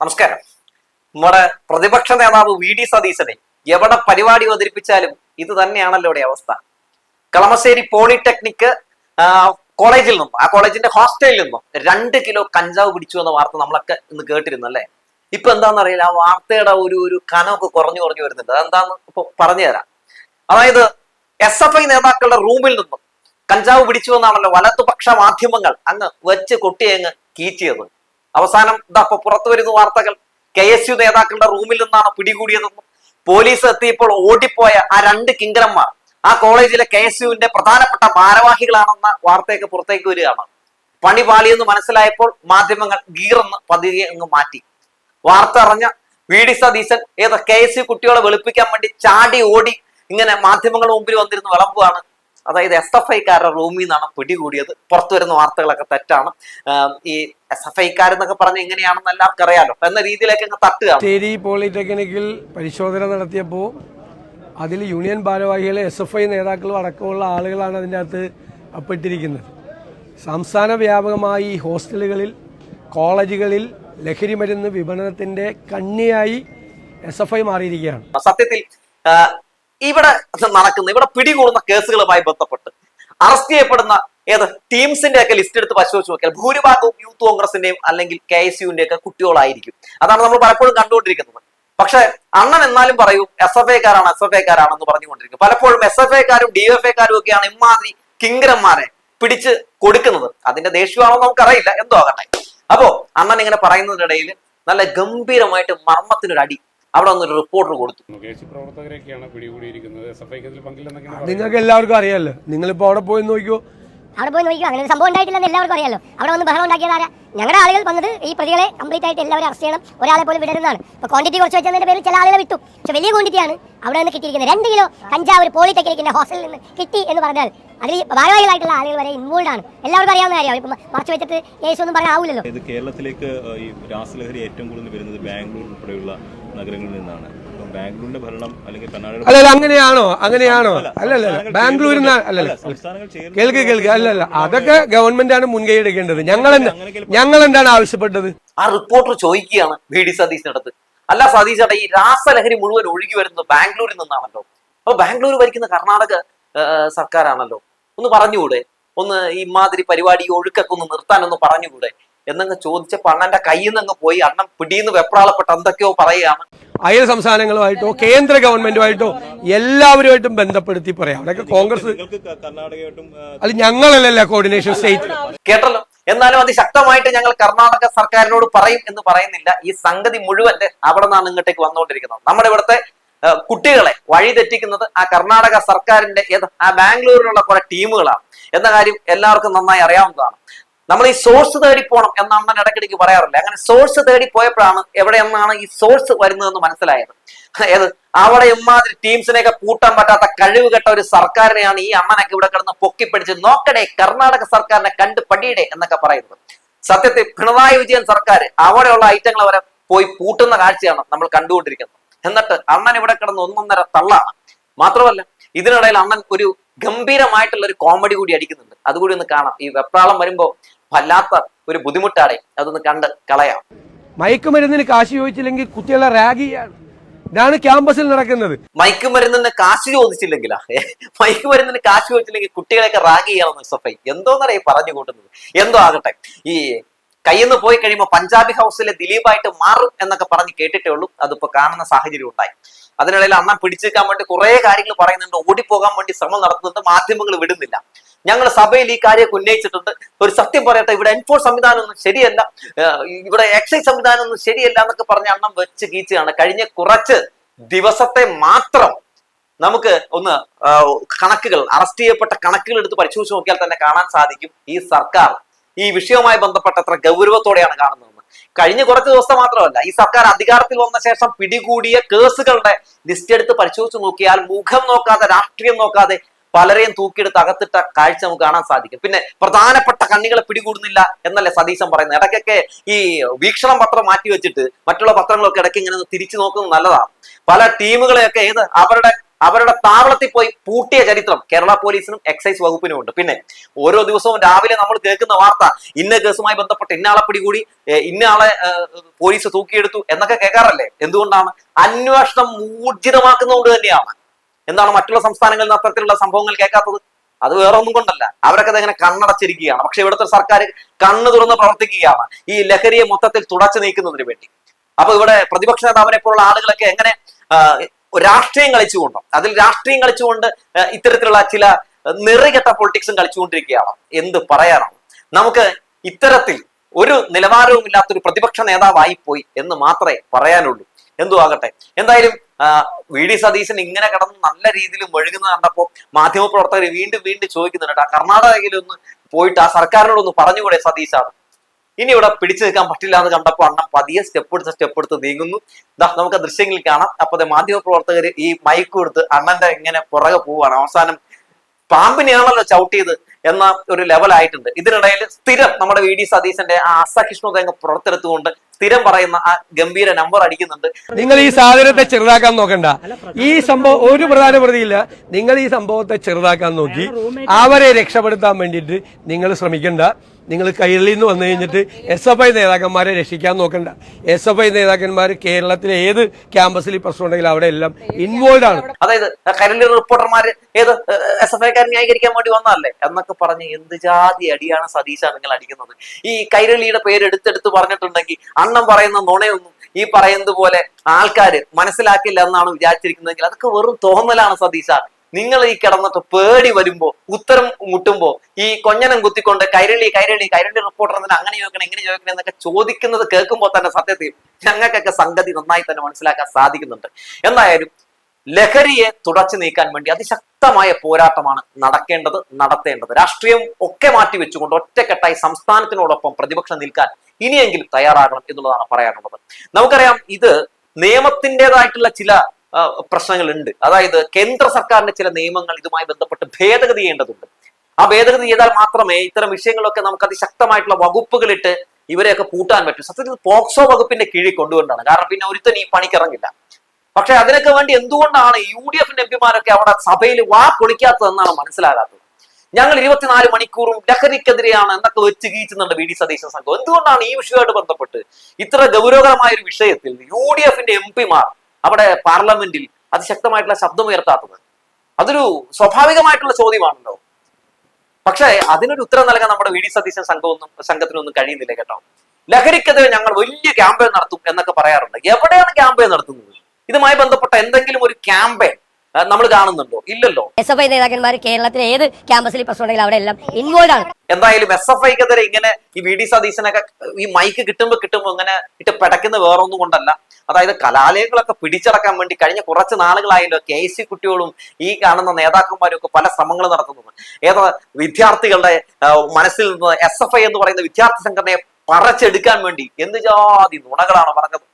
നമസ്കാരം. നമ്മുടെ പ്രതിപക്ഷ നേതാവ് വി ഡി സതീശനെ എവിടെ പരിപാടി അവതരിപ്പിച്ചാലും ഇത് തന്നെയാണല്ലോ ഇവിടെ അവസ്ഥ. കളമശ്ശേരി പോളിടെക്നിക് കോളേജിൽ നിന്നും ആ കോളേജിന്റെ ഹോസ്റ്റലിൽ നിന്നും രണ്ട് കിലോ കഞ്ചാവ് പിടിച്ചു എന്ന വാർത്ത നമ്മളൊക്കെ ഇന്ന് കേട്ടിരുന്നു അല്ലേ? ഇപ്പൊ എന്താണെന്ന് അറിയില്ല ആ വാർത്തയുടെ ഒരു ഒരു കനമൊക്കെ കുറഞ്ഞു കുറഞ്ഞു വരുന്നുണ്ട്. അതെന്താന്ന് ഇപ്പൊ പറഞ്ഞുതരാം അതായത് എസ് എഫ് ഐ നേതാക്കളുടെ റൂമിൽ നിന്നും കഞ്ചാവ് പിടിച്ചു എന്നാണല്ലോ വലതുപക്ഷ മാധ്യമങ്ങൾ അങ്ങ് വെച്ച് കൊട്ടിയങ്ങ് കീച്ചിയത് അവസാനം ഇതപ്പോ പുറത്തു വരുന്ന വാർത്തകൾ. കെ എസ് യു നേതാക്കളുടെ റൂമിൽ നിന്നാണ് പിടികൂടിയതെന്നും പോലീസ് എത്തിയപ്പോൾ ഓടിപ്പോയ ആ രണ്ട് കിങ്കരന്മാർ ആ കോളേജിലെ കെ എസ് യുവിന്റെ പ്രധാനപ്പെട്ട ഭാരവാഹികളാണെന്ന വാർത്തയൊക്കെ പുറത്തേക്ക് വരികയാണ്. പണി പാളിയെന്ന് മനസ്സിലായപ്പോൾ മാധ്യമങ്ങൾ ഗീറെന്ന് പതിയെ അങ്ങ് മാറ്റി. വാർത്ത അറിഞ്ഞ വി ഡി സതീശൻ ഏതോ കെ എസ് യു കുട്ടികളെ വെളുപ്പിക്കാൻ വേണ്ടി ചാടി ഓടി ഇങ്ങനെ മാധ്യമങ്ങളുടെ മുമ്പിൽ വന്നിരുന്ന് വിളമ്പുകയാണ് അതായത് എസ് എഫ് ഐക്കാരുടെ റൂമിൽ നിന്നാണ് പിടികൂടിയത്. പുറത്തു വരുന്ന വാർത്തകളൊക്കെ തെറ്റാണ്. ഈ എസ് എഫ് ഐക്കാരെന്നൊക്കെ പറഞ്ഞ് എങ്ങനെയാണെന്ന് എല്ലാവർക്കും അറിയാലോ എന്ന രീതിയിലേക്ക് അങ്ങ് തട്ടുകയാണ്. ശരി പോളിടെക്നിക്കിൽ പരിശോധന നടത്തിയപ്പോൾ അതിൽ യൂണിയൻ ഭാരവാഹികളെ എസ് എഫ് ഐ നേതാക്കളും അടക്കമുള്ള ആളുകളാണ് അതിന്റെ അകത്ത് അപ്പെട്ടിരിക്കുന്നത്. സംസ്ഥാന വ്യാപകമായി ഹോസ്റ്റലുകളിൽ കോളേജുകളിൽ ലഹരി മരുന്ന് വിപണനത്തിന്റെ കണ്ണിയായി എസ് എഫ് ഐ മാറിയിരിക്കുകയാണ്. സത്യത്തിൽ ഇവിടെ നടക്കുന്ന ഇവിടെ പിടികൂടുന്ന കേസുകളുമായി ബന്ധപ്പെട്ട് അറസ്റ്റ് ചെയ്യപ്പെടുന്ന ഏത് ടീംസിന്റെ ഒക്കെ ലിസ്റ്റ് എടുത്ത് പരിശോധിച്ച് നോക്കിയാൽ ഭൂരിഭാഗവും യൂത്ത് കോൺഗ്രസിന്റെയും അല്ലെങ്കിൽ കെ എസ് യുവിന്റെ ഒക്കെ കുട്ടികളായിരിക്കും. അതാണ് നമ്മൾ പലപ്പോഴും കണ്ടുകൊണ്ടിരിക്കുന്നത്. പക്ഷെ അണ്ണൻ എന്നാലും പറയൂ എസ് എഫ് ഐക്കാരാണ് എസ് എഫ് ഐക്കാരാണെന്ന് പറഞ്ഞുകൊണ്ടിരിക്കും. പലപ്പോഴും എസ് എഫ് ഐക്കാരും ഡി എഫ് ഐക്കാരും ഒക്കെയാണ് ഇമാതിരി കിങ്കരന്മാരെ പിടിച്ച് കൊടുക്കുന്നത്. അതിന്റെ ദേഷ്യമാണോ നമുക്കറിയില്ല. എന്തോ ആകട്ടെ. അപ്പോ അണ്ണൻ ഇങ്ങനെ പറയുന്നതിനിടയിൽ നല്ല ഗംഭീരമായിട്ട് മർമ്മത്തിനൊരു അടി അവിടെ വന്നൊരു റിപ്പോർട്ടർ കൊടുത്തു. നിങ്ങൾക്ക് എല്ലാവർക്കും അറിയാമല്ലോ നിങ്ങളിപ്പോൾ അവിടെ പോയി നോക്കിയോ അവിടെ പോയി നോക്കിയോ അങ്ങനെ ഒരു സംഭവം ഉണ്ടായിട്ടില്ലെന്ന് എല്ലാവർക്കും അറിയാലോ. അവിടെ വന്ന് ബഹളം ഉണ്ടാക്കിയത് ആരാ? ഞങ്ങളുടെ ആളുകൾ വന്നത് ഈ പ്രതികളെ കംപ്ലീറ്റ് ആയിട്ട് എല്ലാവരും അറസ്റ്റ് ചെയ്യണം. ഒരാളെ പോലും വിടരുന്നതാണ്. ഇപ്പൊ ക്വാണ്ടിറ്റി കുറച്ച് വെച്ചതിന്റെ പേരിൽ ചില ആളുകളെ വിട്ടു. പക്ഷെ വലിയ ക്വാണ്ടിറ്റിയാണ് അവിടെ നിന്ന് കിട്ടിയിരിക്കുന്നത്. രണ്ട് കിലോ കഞ്ചാവ് ഒരു പോളിടെക്നിക്കിന്റെ ഹോസ്റ്റലിൽ നിന്ന് കിട്ടി എന്ന് പറഞ്ഞാൽ അതിൽ ഭാരവാഹികളായിട്ടുള്ള ആളുകൾ വരെ ഇൻവോൾവ് ആണ്. എല്ലാവർക്കും അറിയാവുന്ന കാര്യമാണ്. ഇപ്പം മറച്ചു വെച്ചിട്ട് കേസ് ഒന്നും പറയാൻ ആവില്ലല്ലോ ഇത് കേരളത്തിലേക്ക് ഈ രാസലഹരി ഏറ്റവും കൂടുതൽ വരുന്നത് ബാംഗ്ലൂർ ഉൾപ്പെടെയുള്ള നഗരങ്ങളിൽ നിന്നാണ്. ബാംഗ്ലൂരിന്റെ ഭരണം അല്ലെങ്കിൽ കർണാടക അല്ലല്ല അങ്ങനെയാണോ? അങ്ങനെയാണോ? അല്ലല്ല ബാംഗ്ലൂരിൽ നിന്ന് അല്ലല്ല കേൾക്ക് കേൾക്ക്. അല്ലല്ല അതൊക്കെ ഗവൺമെന്റ് ആണ് മുൻകൈ എടുക്കേണ്ടത് ഞങ്ങൾ ഞങ്ങൾ എന്താണ് ആവശ്യപ്പെട്ടത്? ആ റിപ്പോർട്ടർ ചോദിക്കുകയാണ് വി ഡി സതീശിനടുത്ത് അല്ല സതീശ് ചേട്ടാ ഈ രാസലഹരി മുഴുവൻ ഒഴുകി വരുന്നത് ബാംഗ്ലൂരിൽ നിന്നാണല്ലോ. അപ്പൊ ബാംഗ്ലൂർ ഭരിക്കുന്ന കർണാടക സർക്കാരാണല്ലോ. ഒന്ന് പറഞ്ഞുകൂടെ? ഒന്ന് ഈ മാതിരി പരിപാടി ഒഴുക്കൊക്കെ ഒന്ന് നിർത്താനൊന്ന് പറഞ്ഞുകൂടെ? എന്നങ്ങ് ചോദിച്ചപ്പോ അണ്ണന്റെ കയ്യിൽ നിന്ന് അങ്ങ് പോയി അണ്ണൻ പിടിയെന്ന് വെപ്രാളപ്പെട്ട് എന്തൊക്കെയോ പറയുകയാണ്. അയൽ സംസ്ഥാനങ്ങളുമായിട്ടോ കേന്ദ്ര ഗവൺമെന്റുമായിട്ടോ എല്ലാവരുമായിട്ടും ബന്ധപ്പെടുത്തി പറയാം. അവിടെയൊക്കെ കോൺഗ്രസ് അത് ഞങ്ങളല്ലല്ല കോർഡിനേഷൻ സ്റ്റേറ്റ് കേട്ടല്ലോ? എന്നാലും അതിശക്തമായിട്ട് ഞങ്ങൾ കർണാടക സർക്കാരിനോട് പറയും എന്ന് പറയുന്നില്ല. ഈ സംഗതി മുഴുവൻ അവിടെ നിന്നാണ് ഇങ്ങോട്ടേക്ക് വന്നുകൊണ്ടിരിക്കുന്നത്. നമ്മുടെ ഇവിടുത്തെ കുട്ടികളെ വഴിതെറ്റിക്കുന്നത് ആ കർണാടക സർക്കാരിന്റെ ഏത് ആ ബാംഗ്ലൂരിലുള്ള കുറെ ടീമുകളാണ്. എന്ന കാര്യം എല്ലാവർക്കും നന്നായി അറിയാവുന്നതാണ്. നമ്മൾ ഈ സോഴ്സ് തേടി പോകണം എന്നാണ് ഞാൻ ഇടയ്ക്കിടയ്ക്ക് പറയാറില്ല? അങ്ങനെ സോഴ്സ് തേടി പോയപ്പോഴാണ് എവിടെ എന്നാണ് ഈ സോഴ്സ് വരുന്നതെന്ന് മനസ്സിലായത്. അതായത് അവിടെ ഇമാതിരി ടീംസിനെയൊക്കെ പൂട്ടാൻ പറ്റാത്ത കഴിവ് കെട്ട ഒരു സർക്കാരിനെയാണ് ഈ അണ്ണനൊക്കെ ഇവിടെ കിടന്ന് പൊക്കിപ്പിടിച്ച് നോക്കടേ കർണാടക സർക്കാരിനെ കണ്ട് പടിയിടെ എന്നൊക്കെ പറയുന്നത്. സത്യത്തിൽ പിണറായി വിജയൻ സർക്കാർ അവിടെയുള്ള ഐറ്റങ്ങൾ വരെ പോയി പൂട്ടുന്ന കാഴ്ചയാണ് നമ്മൾ കണ്ടുകൊണ്ടിരിക്കുന്നത്. എന്നിട്ട് അണ്ണൻ ഇവിടെ കിടന്ന് ഒന്നൊന്നര തള്ളാണ്. മാത്രമല്ല ഇതിനിടയിൽ അണ്ണൻ ഒരു ഗംഭീരമായിട്ടുള്ള ഒരു കോമഡി കൂടി അടിക്കുന്നുണ്ട്. അതുകൂടി ഒന്ന് കാണാം. ഈ വെപ്രാളം വരുമ്പോ വല്ലാത്ത ഒരു ബുദ്ധിമുട്ടാടെ അതൊന്ന് കണ്ട് കളയാം. മയക്കുമരുന്നിന് കാശ് ചോദിച്ചില്ലെങ്കിൽ കുട്ടികളെ റാഗ് ചെയ്യാണ് ഇതാണ് ക്യാമ്പസിൽ നടക്കുന്നത്. മയക്കുമരുന്നിന് കാശ് ചോദിച്ചില്ലെങ്കിലാ? മയക്കുമരുന്നിന് മയക്ക് മരുന്നിന് കാശ് ചോദിച്ചില്ലെങ്കിൽ കുട്ടികളെയൊക്കെ റാഗ് ചെയ്യണം സഫൈ എഫ് ഐ എന്തോന്നറിയ പറഞ്ഞു കൂട്ടുന്നത്. എന്തോ ആകട്ടെ. ഈ കയ്യിൽ നിന്ന് പോയി കഴിയുമ്പോൾ പഞ്ചാബി ഹൗസിലെ ദിലീപായിട്ട് മാറും എന്നൊക്കെ പറഞ്ഞ് കേട്ടിട്ടേ ഉള്ളൂ. അതിപ്പോ കാണുന്ന സാഹചര്യം ഉണ്ടായി. അതിനിടയിൽ അണ്ണൻ പിടിച്ചേക്കാൻ വേണ്ടി കുറെ കാര്യങ്ങൾ പറയുന്നുണ്ട്. ഓടിപ്പോകാൻ വേണ്ടി ശ്രമം നടത്തുന്നുണ്ട്. മാധ്യമങ്ങൾ വിടുന്നില്ല. ഞങ്ങൾ സഭയിൽ ഈ കാര്യമൊക്കെ ഉന്നയിച്ചിട്ടുണ്ട്. ഒരു സത്യം പറയട്ടെ ഇവിടെ എൻഫോഴ്സ് സംവിധാനം ഒന്നും ശരിയല്ല ഇവിടെ എക്സൈസ് സംവിധാനം ഒന്നും ശരിയല്ല എന്നൊക്കെ പറഞ്ഞ അണ്ണം വെച്ച് കീച്ചുകയാണ് കഴിഞ്ഞ കുറച്ച് ദിവസത്തെ മാത്രം നമുക്ക് ഒന്ന് കണക്കുകൾ അറസ്റ്റ് ചെയ്യപ്പെട്ട കണക്കുകൾ എടുത്ത് പരിശോധിച്ച് നോക്കിയാൽ തന്നെ കാണാൻ സാധിക്കും ഈ സർക്കാർ. ഈ വിഷയവുമായി ബന്ധപ്പെട്ട അത്ര ഗൗരവത്തോടെയാണ് കാണുന്നത്. കഴിഞ്ഞ കുറച്ച് ദിവസം മാത്രമല്ല ഈ സർക്കാർ അധികാരത്തിൽ വന്ന ശേഷം പിടികൂടിയ കേസുകളുടെ ലിസ്റ്റ് എടുത്ത് പരിശോധിച്ച് നോക്കിയാൽ മുഖം നോക്കാതെ രാഷ്ട്രീയം നോക്കാതെ പലരെയും തൂക്കിയെടുത്ത് അകത്തിട്ട കാഴ്ച നമുക്ക് കാണാൻ സാധിക്കും. പിന്നെ പ്രധാനപ്പെട്ട കണ്ണികളെ പിടികൂടുന്നില്ല എന്നല്ലേ സതീശൻ പറയുന്നത്. ഇടയ്ക്കൊക്കെ ഈ വീക്ഷണം പത്രം മാറ്റി വെച്ചിട്ട് മറ്റുള്ള പത്രങ്ങളൊക്കെ ഇടയ്ക്ക് ഇങ്ങനെ തിരിച്ചു നോക്കുന്നത് നല്ലതാണ്. പല ടീമുകളെയൊക്കെ ഏത് അവരുടെ അവരുടെ താവളത്തിൽ പോയി പൂട്ടിയ ചരിത്രം കേരള പോലീസിനും എക്സൈസ് വകുപ്പിനും ഉണ്ട്. പിന്നെ ഓരോ ദിവസവും രാവിലെ നമ്മൾ കേൾക്കുന്ന വാർത്ത ഇന്ന കേസുമായി ബന്ധപ്പെട്ട് ഇന്നയാളെ പിടികൂടി ഇന്നയാളെ പോലീസ് തൂക്കിയെടുത്തു എന്നൊക്കെ കേൾക്കാറല്ലേ? എന്തുകൊണ്ടാണ്? അന്വേഷണം ഊർജിതമാക്കുന്നതുകൊണ്ട് തന്നെയാണ്. എന്താണ് മറ്റുള്ള സംസ്ഥാനങ്ങളിൽ നിന്ന് അത്തരത്തിലുള്ള സംഭവങ്ങൾ കേൾക്കാത്തത്? അത് വേറെ ഒന്നും കൊണ്ടല്ല. അവരൊക്കെ അതെങ്ങനെ കണ്ണടച്ചിരിക്കുകയാണ്. പക്ഷെ ഇവിടുത്തെ സർക്കാർ കണ്ണു തുറന്ന് പ്രവർത്തിക്കുകയാണ്. ഈ ലഹരിയെ മൊത്തത്തിൽ തുടച്ചു നീക്കുന്നതിന് വേണ്ടി. അപ്പൊ ഇവിടെ പ്രതിപക്ഷ നേതാവിനെ പോലുള്ള ആളുകളൊക്കെ എങ്ങനെ രാഷ്ട്രീയം കളിച്ചുകൊണ്ടോ? അതിൽ രാഷ്ട്രീയം കളിച്ചുകൊണ്ട് ഇത്തരത്തിലുള്ള ചില നിറികെട്ട പൊളിറ്റിക്സും കളിച്ചുകൊണ്ടിരിക്കുകയാണ്. എന്ത് പറയാനാണ് നമുക്ക് ഇത്തരത്തിൽ ഒരു നിലവാരവും ഇല്ലാത്തൊരു പ്രതിപക്ഷ നേതാവായി പോയി എന്ന് മാത്രമേ പറയാനുള്ളൂ. എന്തു ആകട്ടെ. എന്തായാലും വി ഡി സതീശൻ ഇങ്ങനെ കിടന്ന് നല്ല രീതിയിൽ മെഴുകുന്നത് കണ്ടപ്പോൾ മാധ്യമപ്രവർത്തകർ വീണ്ടും വീണ്ടും ചോദിക്കുന്നുണ്ട് ആ കർണാടകയിലൊന്ന് പോയിട്ട് ആ സർക്കാരിനോട് ഒന്ന് പറഞ്ഞുകൂടെ സതീശാണ്? ഇനി ഇവിടെ പിടിച്ചു നിൽക്കാൻ പറ്റില്ല എന്ന് കണ്ടപ്പോൾ അണ്ണം പതിയെ സ്റ്റെപ്പ് എടുത്ത് സ്റ്റെപ്പ് എടുത്ത് നീങ്ങുന്നു. ഇതാ നമുക്ക് ദൃശ്യങ്ങളിൽ കാണാം. അപ്പൊ മാധ്യമ പ്രവർത്തകർ ഈ മൈക്ക് കൊടുത്ത് അണ്ണന്റെ ഇങ്ങനെ പുറകെ പോവാണ് അവസാനം പാമ്പിനെയാണല്ലോ ചവിട്ടിയത്. എന്ന ഒരു ലെവലായിട്ടുണ്ട് ഇതിനിടയിൽ സ്ഥിരം നമ്മുടെ വി ഡി സതീശന്റെ ആ അസഹിഷ്ണുത അങ്ങ് പുറത്തെടുത്തുകൊണ്ട് സ്ഥിരം പറയുന്ന ആ ഗംഭീര നമ്പർ അടിക്കുന്നുണ്ട്. നിങ്ങൾ ഈ സാധനത്തെ ചെറുതാക്കാൻ നോക്കണ്ട. ഈ സംഭവം ഒരു പ്രധാന പ്രതിയില്ല. നിങ്ങൾ ഈ സംഭവത്തെ ചെറുതാക്കാൻ നോക്കി. അവരെ രക്ഷപ്പെടുത്താൻ വേണ്ടിയിട്ട് നിങ്ങൾ ശ്രമിക്കണ്ട. നിങ്ങൾ കൈരളിൽ നിന്ന് വന്നു കഴിഞ്ഞിട്ട് എസ് എഫ് ഐ നേതാക്കന്മാരെ രക്ഷിക്കാൻ നോക്കണ്ട. എസ് എഫ് ഐ നേതാക്കന്മാർ കേരളത്തിലെ ഏത് ക്യാമ്പസിൽ പ്രശ്നം ഉണ്ടെങ്കിലും അവിടെ എല്ലാം ഇൻവോൾവ് ആണ്. അതായത് കരളിൽ റിപ്പോർട്ടർമാര് ഏത് എസ് എഫ് ഐക്കാരൻ ന്യായീകരിക്കാൻ വേണ്ടി വന്നതല്ലേ? എന്നൊക്കെ പറഞ്ഞ് എന്ത് ജാതി അടിയാണ് സതീശ നിങ്ങൾ അടിക്കുന്നത്. ഈ കൈരളിയുടെ പേര് എടുത്തെടുത്ത് പറഞ്ഞിട്ടുണ്ടെങ്കിൽ അണ്ണം പറയുന്ന നുണയൊന്നും ഈ പറയുന്നത് പോലെ ആൾക്കാര് മനസ്സിലാക്കില്ല എന്നാണ് വിചാരിച്ചിരിക്കുന്നതെങ്കിൽ അതൊക്കെ വെറും തോന്നലാണ് സതീശ. നിങ്ങൾ ഈ കിടന്നിട്ട് പേടി വരുമ്പോ ഉത്തരം മുട്ടുമ്പോ ഈ കൊഞ്ഞനം കുത്തിക്കൊണ്ട് കൈരളി കൈരളി കൈരളി റിപ്പോർട്ടർ എന്തിനാ അങ്ങനെ ചോദിക്കണം എങ്ങനെ ചോദിക്കണം എന്നൊക്കെ ചോദിക്കുന്നത് കേൾക്കുമ്പോൾ തന്നെ സത്യത്തിൽ ഞങ്ങൾക്കൊക്കെ സംഗതി നന്നായി തന്നെ മനസ്സിലാക്കാൻ സാധിക്കുന്നുണ്ട്. എന്തായാലും ലഹരിയെ തുടച്ചു നീക്കാൻ വേണ്ടി അതിശക്തമായ പോരാട്ടമാണ് നടക്കേണ്ടത് നടത്തേണ്ടത്. രാഷ്ട്രീയം ഒക്കെ മാറ്റി വെച്ചുകൊണ്ട് ഒറ്റക്കെട്ടായി സംസ്ഥാനത്തിനോടൊപ്പം പ്രതിപക്ഷം നിൽക്കാൻ ഇനിയെങ്കിലും തയ്യാറാകണം എന്നുള്ളതാണ് പറയാനുള്ളത്. നമുക്കറിയാം ഇത് നിയമത്തിന്റെതായിട്ടുള്ള ചില പ്രശ്നങ്ങളുണ്ട്. അതായത് കേന്ദ്ര സർക്കാരിന്റെ ചില നിയമങ്ങൾ ഇതുമായി ബന്ധപ്പെട്ട് ഭേദഗതി ചെയ്യേണ്ടതുണ്ട്. ആ ഭേദഗതി ചെയ്താൽ മാത്രമേ ഇത്തരം വിഷയങ്ങളൊക്കെ നമുക്ക് അതിശക്തമായിട്ടുള്ള വകുപ്പുകളിട്ട് ഇവരെയൊക്കെ പൂട്ടാൻ പറ്റും. സത്യത്തിൽ പോക്സോ വകുപ്പിന്റെ കീഴിൽ കൊണ്ടുകൊണ്ടാണ് കാരണം പിന്നെ ഒരുത്തൻ ഈ പണിക്കിറങ്ങില്ല പക്ഷെ അതിനൊക്കെ വേണ്ടി എന്തുകൊണ്ടാണ് യു ഡി എഫിന്റെ എംപിമാരൊക്കെ അവിടെ സഭയിൽ വാ പൊളിക്കാത്തതെന്നാണ് മനസ്സിലാകാത്തത്? ഞങ്ങൾ ഇരുപത്തിനാല് മണിക്കൂറും ലഹരിക്കെതിരെയാണ് എന്നൊക്കെ വെച്ച് കീച്ചുന്നുണ്ട് വി ഡി സതീശൻ സംഘം. എന്തുകൊണ്ടാണ് ഈ വിഷയമായിട്ട് ബന്ധപ്പെട്ട് ഇത്ര ഗൗരവകരമായ ഒരു വിഷയത്തിൽ യു ഡി എഫിന്റെ എം പിമാർ അവിടെ പാർലമെന്റിൽ അതിശക്തമായിട്ടുള്ള ശബ്ദമുയർത്താത്തത് അതൊരു സ്വാഭാവികമായിട്ടുള്ള ചോദ്യമാണല്ലോ. പക്ഷേ അതിനൊരു ഉത്തരം നൽകാൻ നമ്മുടെ വി ഡി സതീശൻ സംഘമൊന്നും സംഘത്തിനൊന്നും കഴിയുന്നില്ല കേട്ടോ. ലഹരിക്കെതിരെ ഞങ്ങൾ വലിയ ക്യാമ്പയിൻ നടത്തും എന്നൊക്കെ പറയാറുണ്ട്. എവിടെയാണ് ക്യാമ്പയിൻ നടത്തുന്നത്? ഇതുമായി ബന്ധപ്പെട്ട എന്തെങ്കിലും ഒരു ക്യാമ്പയിൻ നമ്മൾ കാണുന്നുണ്ടോ? ഇല്ലല്ലോ. എസ് എഫ് ഐ നേതാക്കന്മാർ കേരളത്തിലെ ഏത് ക്യാമ്പസിൽ പ്രശ്നം ഉണ്ടെങ്കിലും അവിടെ എല്ലാം ഇൻവോൾവ് ആണ്. എന്തായാലും എസ് എഫ് ഐക്കെതിരെ ഇങ്ങനെ ഈ വി ഡി സതീശനൊക്കെ ഈ മൈക്ക് കിട്ടുമ്പോ കിട്ടുമ്പോ ഇങ്ങനെ ഇട്ട് പിടക്കുന്ന വേറൊന്നും കൊണ്ടല്ല. അതായത് കലാലയങ്ങളൊക്കെ പിടിച്ചടക്കാൻ വേണ്ടി കഴിഞ്ഞ കുറച്ച് നാളുകളായല്ലോ കെ സി കുട്ടികളും ഈ കാണുന്ന നേതാക്കന്മാരും ഒക്കെ പല ശ്രമങ്ങൾ നടത്തുന്നത്. ഏതോ വിദ്യാർത്ഥികളുടെ മനസ്സിൽ നിന്ന് എസ് എഫ് ഐ എന്ന് പറയുന്ന വിദ്യാർത്ഥി സംഘടനയെ പറച്ചെടുക്കാൻ വേണ്ടി എന്ത് ജാതി നുണകളാണ് പറഞ്ഞത്?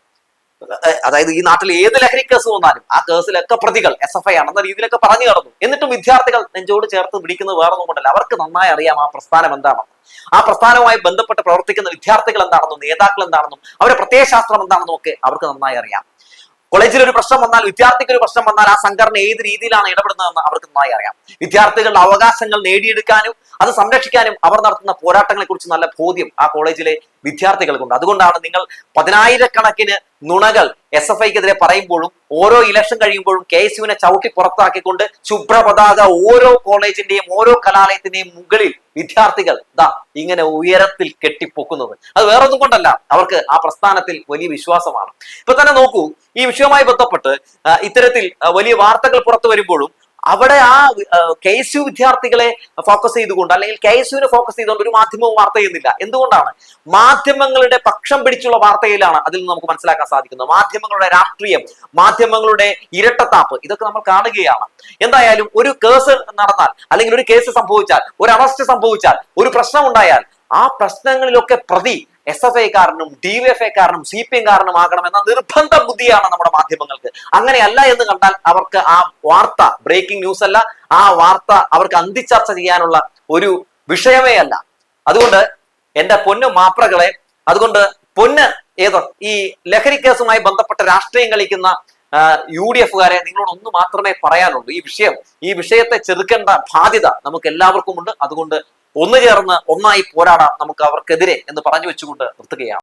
അതായത് ഈ നാട്ടിൽ ഏത് ലഹരി കേസ് വന്നാലും ആ കേസിലൊക്കെ പ്രതികൾ എസ് എഫ് ഐ ആണെന്ന രീതിയിലൊക്കെ പറഞ്ഞു കടന്നു. എന്നിട്ടും വിദ്യാർത്ഥികൾ നെഞ്ചോട് ചേർത്ത് പിടിക്കുന്നത് വേറെ ഒന്നും കൊണ്ടല്ല. അവർക്ക് നന്നായി അറിയാം ആ പ്രസ്ഥാനം എന്താണെന്നും. ആ പ്രസ്ഥാനവുമായി ബന്ധപ്പെട്ട് പ്രവർത്തിക്കുന്ന വിദ്യാർത്ഥികൾ എന്താണെന്നും നേതാക്കൾ എന്താണെന്നും അവരുടെ പ്രത്യയശാസ്ത്രം എന്താണെന്നും ഒക്കെ അവർക്ക് നന്നായി അറിയാം. കോളേജിൽ ഒരു പ്രശ്നം വന്നാൽ വിദ്യാർത്ഥിക്ക് ഒരു പ്രശ്നം വന്നാൽ ആ സംഘടന ഏത് രീതിയിലാണ് ഇടപെടുന്നതെന്ന് അവർക്ക് നന്നായി അറിയാം. വിദ്യാർത്ഥികളുടെ അവകാശങ്ങൾ നേടിയെടുക്കാനും അത് സംരക്ഷിക്കാനും അവർ നടത്തുന്ന പോരാട്ടങ്ങളെ കുറിച്ച് നല്ല ബോധ്യം ആ കോളേജിലെ വിദ്യാർത്ഥികൾക്കുണ്ട്. അതുകൊണ്ടാണ് നിങ്ങൾ പതിനായിരക്കണക്കിന് നുണകൾ എസ് എഫ് ഐക്കെതിരെ പറയുമ്പോഴും ഓരോ ഇലക്ഷൻ കഴിയുമ്പോഴും കെ എസ് യുവിനെ ചവിട്ടി പുറത്താക്കിക്കൊണ്ട് ശുഭ്ര പതാക ഓരോ കോളേജിന്റെയും ഓരോ കലാലയത്തിന്റെയും മുകളിൽ വിദ്യാർത്ഥികൾ ദാ ഇങ്ങനെ ഉയരത്തിൽ കെട്ടിപ്പൊക്കുന്നത്. അത് വേറൊന്നും കൊണ്ടല്ല. അവർക്ക് ആ പ്രസ്ഥാനത്തിൽ വലിയ വിശ്വാസമാണ്. ഇപ്പൊ തന്നെ നോക്കൂ ഈ വിഷയവുമായി ബന്ധപ്പെട്ട് ഇത്തരത്തിൽ വലിയ വാർത്തകൾ പുറത്തു വരുമ്പോഴും അവിടെ ആ കെ എസ് യു വിദ്യാർത്ഥികളെ ഫോക്കസ് ചെയ്തുകൊണ്ട് അല്ലെങ്കിൽ കെ എസ് യുവിനെ ഫോക്കസ് ചെയ്തുകൊണ്ട് ഒരു മാധ്യമവും വാർത്ത ചെയ്യുന്നില്ല. എന്തുകൊണ്ടാണ്? മാധ്യമങ്ങളുടെ പക്ഷം പിടിച്ചുള്ള വാർത്തയിലാണ് അതിൽ നിന്ന് നമുക്ക് മനസ്സിലാക്കാൻ സാധിക്കുന്നത്. മാധ്യമങ്ങളുടെ രാഷ്ട്രീയം മാധ്യമങ്ങളുടെ ഇരട്ടത്താപ്പ് ഇതൊക്കെ നമ്മൾ കാണുകയാണ്. എന്തായാലും ഒരു കേസ് നടന്നാൽ അല്ലെങ്കിൽ ഒരു കേസ് സംഭവിച്ചാൽ ഒരു അറസ്റ്റ് സംഭവിച്ചാൽ ഒരു പ്രശ്നം ഉണ്ടായാൽ ആ പ്രശ്നങ്ങളിലൊക്കെ പ്രതി എസ് എഫ് ഐക്കാരനും ഡി വി എഫ് ഐക്കാരനും സി പി എംകാരനും ആകണമെന്ന നിർബന്ധ ബുദ്ധിയാണ് നമ്മുടെ മാധ്യമങ്ങൾക്ക്. അങ്ങനെയല്ല എന്ന് കണ്ടാൽ അവർക്ക് ആ വാർത്ത ബ്രേക്കിംഗ് ന്യൂസ് അല്ല ആ വാർത്ത അവർക്ക് അന്തിച്ചർച്ച ചെയ്യാനുള്ള ഒരു വിഷയമേ അല്ല. അതുകൊണ്ട് എന്റെ പൊന്നു മാപ്രകളെ അതുകൊണ്ട് പൊന്ന് ഏതോ ഈ ലഹരി കേസുമായി ബന്ധപ്പെട്ട രാഷ്ട്രീയം കളിക്കുന്ന യു ഡി എഫുകാരെ നിങ്ങളോട് ഒന്ന് മാത്രമേ പറയാനുള്ളൂ. ഈ വിഷയം ഈ വിഷയത്തെ ചെറുക്കേണ്ട ബാധ്യത നമുക്ക് എല്ലാവർക്കും ഉണ്ട് അതുകൊണ്ട് ഒന്നു ചേർന്ന് ഒന്നായി പോരാടാം നമുക്ക് അവർക്കെതിരെ എന്ന് പറഞ്ഞു വെച്ചുകൊണ്ട് നിർത്തുകയാണ്.